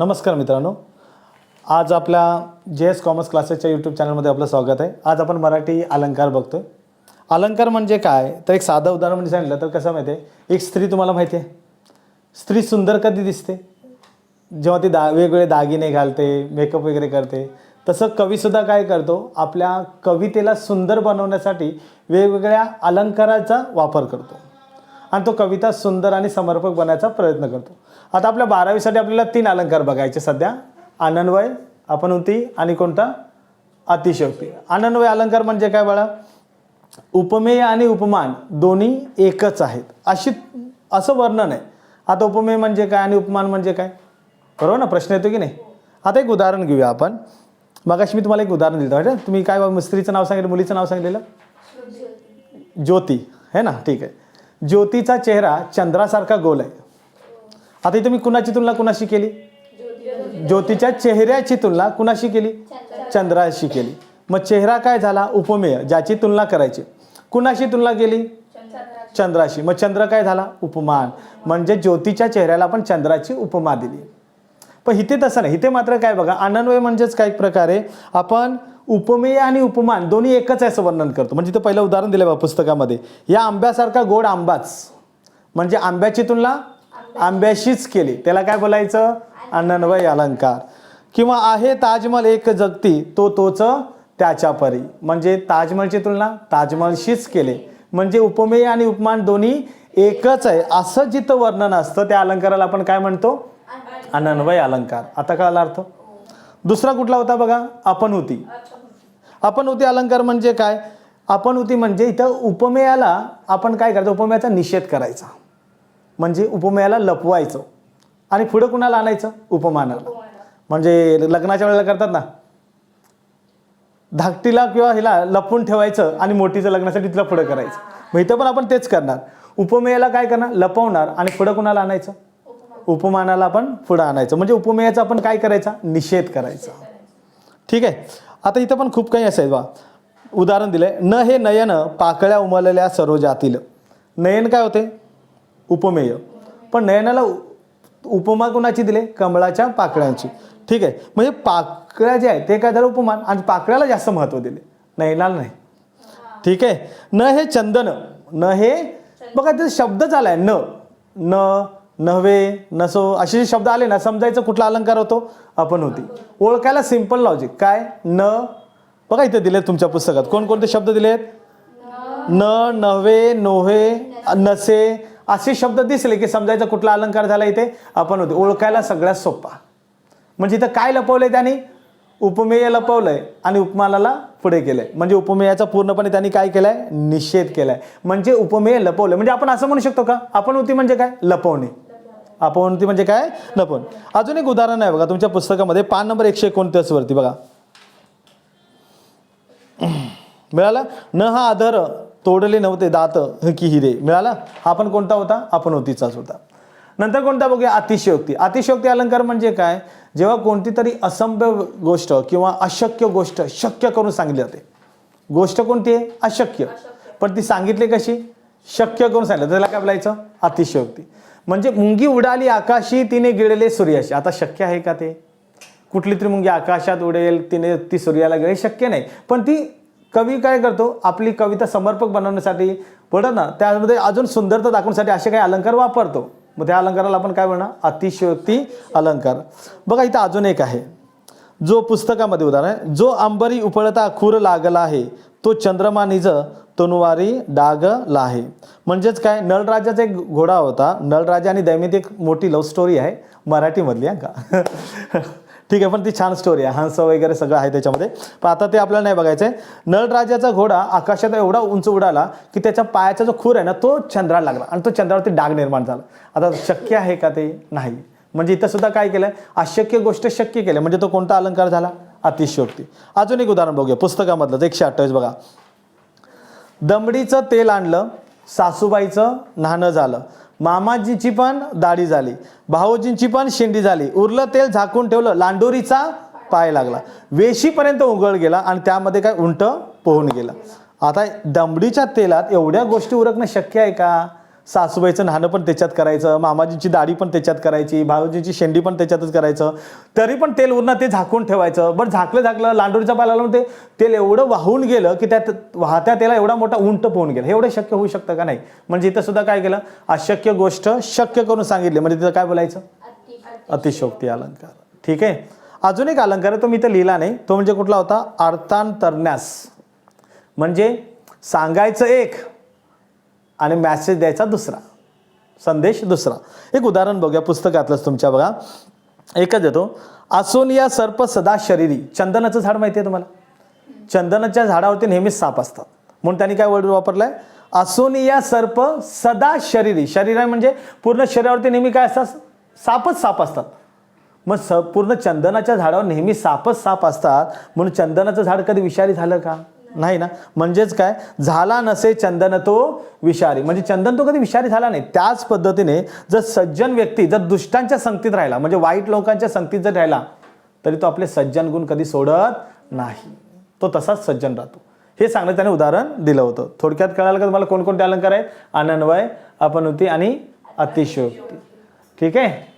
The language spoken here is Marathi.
नमस्कार मित्रांनो. आज आपल्या जे एस कॉमर्स क्लासेसच्या यूट्यूब चॅनलमध्ये आपलं स्वागत आहे. आज आपण मराठी अलंकार बघतोय. अलंकार म्हणजे काय? तर एक साधं उदाहरण म्हणजे सांगितलं तर कसं माहिती आहे? एक स्त्री तुम्हाला माहिती आहे. स्त्री सुंदर कधी दिसते? जेव्हा ती दा वेगवेगळे दागिने घालते मेकअप वगैरे करते तसं कवीसुद्धा काय करतो? आपल्या कवितेला सुंदर बनवण्यासाठी वेगवेगळ्या अलंकाराचा वापर करतो. आणि तो कविता सुंदर आणि समर्पक बनायचा प्रयत्न करतो. आता आपल्या बारावीसाठी आपल्याला तीन अलंकार बघायचे सध्या. आनन्वय आपण होती आणि कोणता? अतिशयोक्ती. आनन्वय अलंकार म्हणजे काय बाळा? उपमेय आणि उपमान दोन्ही एकच आहेत. अशी असं वर्णन आहे. आता उपमेय म्हणजे काय आणि उपमान म्हणजे काय? बरोबर ना प्रश्न येतो की नाही? आता एक उदाहरण घेऊया आपण. मगाशी मी तुम्हाला एक उदाहरण दिलं तुम्ही काय स्त्रीचं नाव सांगितलं मुलीचं नाव सांगितलेलं? ज्योती. है ना? ठीक आहे. ज्योतीचा चेहरा चंद्रासारखा गोल आहे. आता इथे मी कुणाची तुलना कुणाशी केली? ज्योतीच्या चेहऱ्याची तुलना कुणाशी केली? चंद्राशी केली. मग चेहरा काय झाला? उपमेय ज्याची तुलना करायची. कुणाशी तुलना केली? चंद्राशी. मग चंद्र काय झाला? उपमान. म्हणजे ज्योतीच्या चेहऱ्याला आपण चंद्राची उपमा दिली. पण इथे तसं नाही. इथे मात्र काय बघा अन्नन्वय म्हणजेच काय प्रकारे आपण उपमेय आणि उपमान दोन्ही एकच आहे असं वर्णन करतो. म्हणजे इथं पहिलं उदाहरण दिलं बा पुस्तकामध्ये. या आंब्यासारखा गोड आंबाच. म्हणजे आंब्याची तुलना आंब्याशीच केली. त्याला काय बोलायचं? अनन्वय अलंकार. किंवा आहे ताजमहल एक जगती तो तोच त्याच्या परी म्हणजे ताजमहलची तुलना ताजमहलशीच केले. म्हणजे उपमेय आणि उपमान दोन्ही एकच आहे. असं जिथं वर्णन असतं त्या अलंकाराला आपण काय म्हणतो? अनन्वय अलंकार. आता कळाला अर्थ? दुसरा कुठला होता बघा? आपण होती आपण होती अलंकार म्हणजे काय? आपण होती म्हणजे इथं उपमेयाला आपण काय करायचं? उपमेयाचा निषेध करायचा. म्हणजे उपमेयाला लपवायचं. आणि पुढं कुणाला आणायचं? उपमानाला. म्हणजे लग्नाच्या वेळेला करतात ना? धाकटीला किंवा हिला लपून ठेवायचं आणि मोठीचं लग्नासाठी तिला पुढं करायचं. मग इथं पण आपण तेच करणार. उपमेयाला काय करणार? लपवणार. आणि पुढं कुणाला आणायचं? उपमानाला आपण पुढं आणायचं. म्हणजे उपमेयाचा आपण काय करायचा? निषेध करायचा. ठीक आहे? आता इथं पण खूप काही असेल बा. उदाहरण दिलंय. न हे नयन पाकळ्या उमललेल्या सरोजातील. नयन काय होते? उपमेय. पण नयनाला उपमा कुणाची दिले? कमळाच्या पाकळ्यांची. ठीक आहे? म्हणजे पाकळ्या जे आहे ते काय झालं? उपमान. आणि पाकळ्याला जास्त महत्त्व दिले. नयनाला नाही. ठीक आहे? न हे चंदन. न हे बघा ते शब्दच आलाय न. न. नव्हे नसो असे जे शब्द आले ना समजायचं कुठला अलंकार होतो? आपण होती. ओळखायला सिंपल लॉजिक काय? न. बघा इथे दिलेत तुमच्या पुस्तकात. कोणकोणते शब्द दिलेत? न नव्हे नोहे नसे. असे शब्द दिसले की समजायचं कुठला अलंकार झाला इथे? आपण होते. ओळखायला सगळ्यात सोपा. म्हणजे इथं काय लपवलंय त्यांनी? उपमेय लपवलंय आणि उपमानाला पुढे केलंय. म्हणजे उपमेयाचा पूर्णपणे त्यांनी काय केलंय? निषेध केलाय. म्हणजे उपमेय लपवलंय. म्हणजे आपण असं म्हणू शकतो का? आपण होती म्हणजे काय? लपवणे. आपण ती म्हणजे काय? लपवणे अजून एक उदाहरण आहे बघा तुमच्या पुस्तकामध्ये पान नंबर एकशे एकोणतीस वरती बघा. मिळाला? न हा आदर तोडले नव्हते दात की हिरे. मिळाला? हा कोणता होता? आपण होतीचाच होता. नंतर कोणता बघूया? अतिशयोक्ती. अतिशयोक्ती अलंकार म्हणजे काय? जेव्हा कोणती तरी असंभ्य गोष्ट किंवा अशक्य गोष्ट शक्य करून सांगितली जाते. गोष्ट कोणती आहे? अशक्य. पण ती सांगितली कशी? शक्य करून सांगितलं त्याला काय बोलायचं? अतिशयोक्ती. म्हणजे मुंगी उडाली आकाशी तिने गिळले सूर्याशी. आता शक्य आहे का ते? कुठली तरी मुंगी आकाशात उडेल तिने ती सूर्याला गिळे शक्य नाही. पण ती कवी काय करतो? आपली कविता समर्पक बनवण्यासाठी पडत ना त्यामध्ये अजून सुंदरता दाखवण्यासाठी असे काही अलंकार वापरतो. मग त्या अलंकाराला आपण काय म्हणणार? अतिशयोक्ती अलंकार. बघा इथं अजून एक आहे. जो पुस्तकामध्ये उदाहरण आहे जो अंबरी उपळता खूर लागला आहे तो चंद्रमा निज तनुवारी डाग लाहे म्हणजेच काय नळराजाचा एक घोडा होता. नळराजा आणि दैमित एक मोठी लव्ह स्टोरी आहे मराठीमधली आहे का? ठीक आहे पण ती छान स्टोरी आहे. हंस वगैरे सगळं आहे त्याच्यामध्ये. पण आता ते आपल्याला नाही बघायचं आहे. नळराजाचा घोडा आकाशात एवढा उंच उडाला की त्याच्या पायाचा जो खूर आहे ना तो चंद्राला लागला आणि तो चंद्रावरती डाग निर्माण झाला. आता शक्य आहे का ते? नाही. म्हणजे इथं सुद्धा काय केलं अशक्य गोष्ट शक्य केलं म्हणजे तो कोणता अलंकार झाला? अतिशयोक्ती. अजून एक उदाहरण बघूया. पुस्तकामधलं एकशे अठ्ठावीस बघा. दमडीचं तेल आणलं सासूबाईचं न्हाणं झालं. मामाजींची पण दाढी झाली. भाऊजींची पण शेंडी झाली. उरलं तेल झाकून ठेवलं लांडोरीचा पाय लागला. वेशीपर्यंत उघड गेला आणि त्यामध्ये काय उंट पोहून गेलं. आता दमडीच्या तेलात एवढ्या गोष्टी उरकणं शक्य आहे का? सासूबाईचं न्हाणं पण त्याच्यात करायचं मामाजीची दाढी पण त्याच्यात करायची भाऊजीची शेंडी पण त्याच्यातच करायचं. तरी पण तेल उरणार ते झाकून ठेवायचं. बरं झाकलं झाकलं लांडोरीचा पाला लावून ते तेल एवढं वाहून गेलं की त्यात वाहत्या तेला एवढा मोठा उंट पोहून गेला. एवढं शक्य होऊ शकतं का नाही? म्हणजे इथं सुद्धा काय केलं? अशक्य गोष्ट शक्य करून सांगितली. म्हणजे तिथं काय बोलायचं? अतिशोक्ती अलंकार. ठीक आहे? अजून एक अलंकार आहे तो मी इथं लिहिला नाही. तो म्हणजे कुठला होता? अर्थांतरण्यास. म्हणजे सांगायचं एक आणि मॅसेज द्यायचा दुसरा. संदेश दुसरा. एक उदाहरण बघूया पुस्तकातलंच तुमच्या बघा. एकच येतो. असून या सर्प सदा शरीरी. चंदनाचं झाड माहिती आहे तुम्हाला? चंदनाच्या झाडावरती नेहमीच साप असतात. म्हणून त्यांनी काय वर्ड वापरलाय? असून या सर्प सदा शरीरी. शरीर आहे म्हणजे पूर्ण शरीरावरती नेहमी काय असतात? सापच साप असतात. मग स पूर्ण चंदनाच्या झाडावर नेहमी सापच साप असतात. म्हणून चंदनाचं झाड कधी विषारी झालं का? नाही ना? म्हणजेच काय? झाला नसे चंदन तो विषारी. म्हणजे चंदन तो कधी विषारी झाला नाही. त्याच पद्धतीने जर सज्जन व्यक्ती जर दुष्टांच्या संगतीत राहिला म्हणजे वाईट लोकांच्या संगतीत जर राहिला तरी तो आपले सज्जन गुण कधी सोडत नाही. तो तसाच सज्जन राहतो. हे सांगण्यात त्याने उदाहरण दिलं होतं. थोडक्यात कळालं का तुम्हाला कोणकोणते अलंकार आहेत? अनन्वय अपनुती आणि अतिशयोक्ती. ठीक आहे?